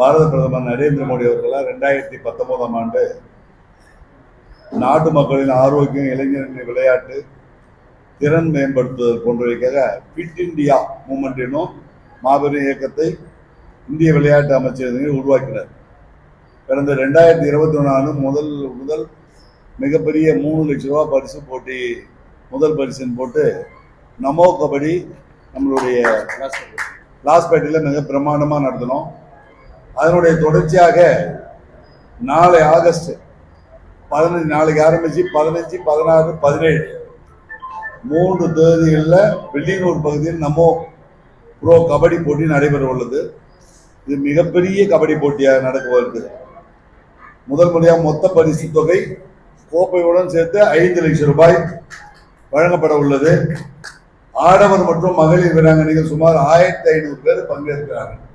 பாரத பிரதமர் நரேந்திர மோடி அவர்களால் ரெண்டாயிரத்தி பத்தொன்பதாம் ஆண்டு நாட்டு மக்களின் ஆரோக்கியம் இளைஞர்களின் விளையாட்டு திறன் மேம்படுத்துதல் போன்றவைக்காக ஃபிட் இந்தியா மூமெண்ட் என்னும் மாபெரும் இயக்கத்தை இந்திய விளையாட்டு அமைச்சர் உருவாக்கினார். கடந்த ரெண்டாயிரத்தி இருபத்தி ஒன்று முதல் முதல் மிகப்பெரிய மூணு லட்ச ரூபா பரிசு போட்டி முதல் பரிசுன்னு போட்டு நமோ கபடி நம்மளுடைய லாஸ்பேட்டையில் மிக பிரமாண்டமாக நடத்தினோம். அதனுடைய தொடர்ச்சியாக நாளை ஆகஸ்ட் பதினஞ்சு நாளைக்கு ஆரம்பிச்சு பதினஞ்சு பதினாறு பதினேழு. மூன்று தேதிகளில் வெள்ளியனூர் பகுதியில் நம்ம ப்ரோ கபடி போட்டி நடைபெற உள்ளது. இது மிகப்பெரிய கபடி போட்டியாக நடக்க வருது முதல் முறையாக மொத்த பரிசு தொகை கோப்பையுடன் சேர்த்து ஐந்து லட்சம் ரூபாய் வழங்கப்பட உள்ளது. ஆடவர் மற்றும் மகளிர் வீராங்கனைகள் சுமார் ஆயிரத்தி ஐநூறு பேர் பங்கேற்கிறார்கள்.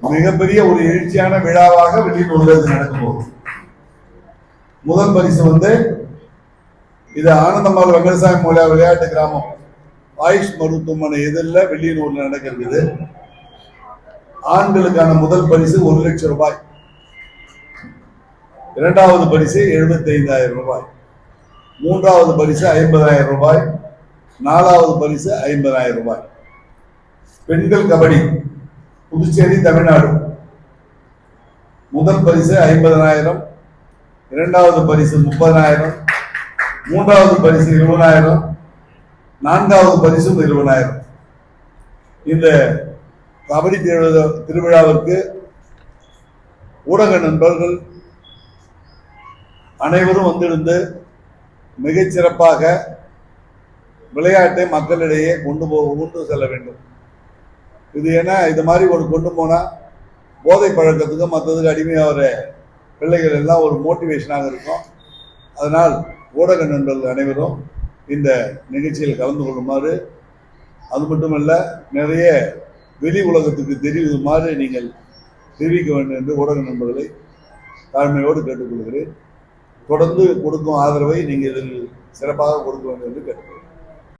மிகப்பெரிய ஒரு எழுச்சியான விழாவாக வெளியில் உள்ளது நடக்கும்போது. முதல் பரிசு வந்து இது ஆனந்தமால் வெங்கடசாமி மூலியா விளையாட்டு கிராமம். ஆயுஷ் மருத்துவமனை எதிரில் வெளியூர்ல நடக்கிறது ஆண்களுக்கான முதல் பரிசு ஒரு லட்சம் ரூபாய். இரண்டாவது பரிசு எழுபத்தி ஐந்தாயிரம் ரூபாய். மூன்றாவது பரிசு ஐம்பதாயிரம் ரூபாய். நாலாவது பரிசு ஐம்பதாயிரம் ரூபாய். பெண்கள் கபடி. புதுச்சேரி தமிழ்நாடு. முதல் பரிசு ஐம்பதனாயிரம் இரண்டாவது பரிசு முப்பதனாயிரம் மூன்றாவது பரிசு இருபதாயிரம் நான்காவது பரிசு இருபதாயிரம் இந்த கபடி திருவிழா திருவிழாவிற்கு ஊடக நண்பர்கள் அனைவரும் வந்திருந்து மிகச்சிறப்பாக விளையாட்டை மக்களிடையே கொண்டு போ கொண்டு செல்ல வேண்டும். இது ஏன்னா இது மாதிரி ஒரு கொண்டு போனால் போதை பழக்கத்துக்கு மற்றதுக்கு அடிமையாகிற பிள்ளைகள் எல்லாம் ஒரு மோட்டிவேஷனாக இருக்கும். அதனால் ஊடக நண்பர்கள் அனைவரும் இந்த நிகழ்ச்சியில் கலந்து கொள்ளுமாறு அது மட்டுமல்ல நிறைய வெளி உலகத்துக்கு தெரிவிக்குமாறு நீங்கள் தெரிவிக்க வேண்டும் என்று ஊடக நண்பர்களை தாழ்மையோடு கேட்டுக்கொள்கிறேன். தொடர்ந்து கொடுக்கும் ஆதரவை நீங்கள் இதில் சிறப்பாக கொடுக்க வேண்டும் என்று கேட்டுக்கொள்கிறேன்.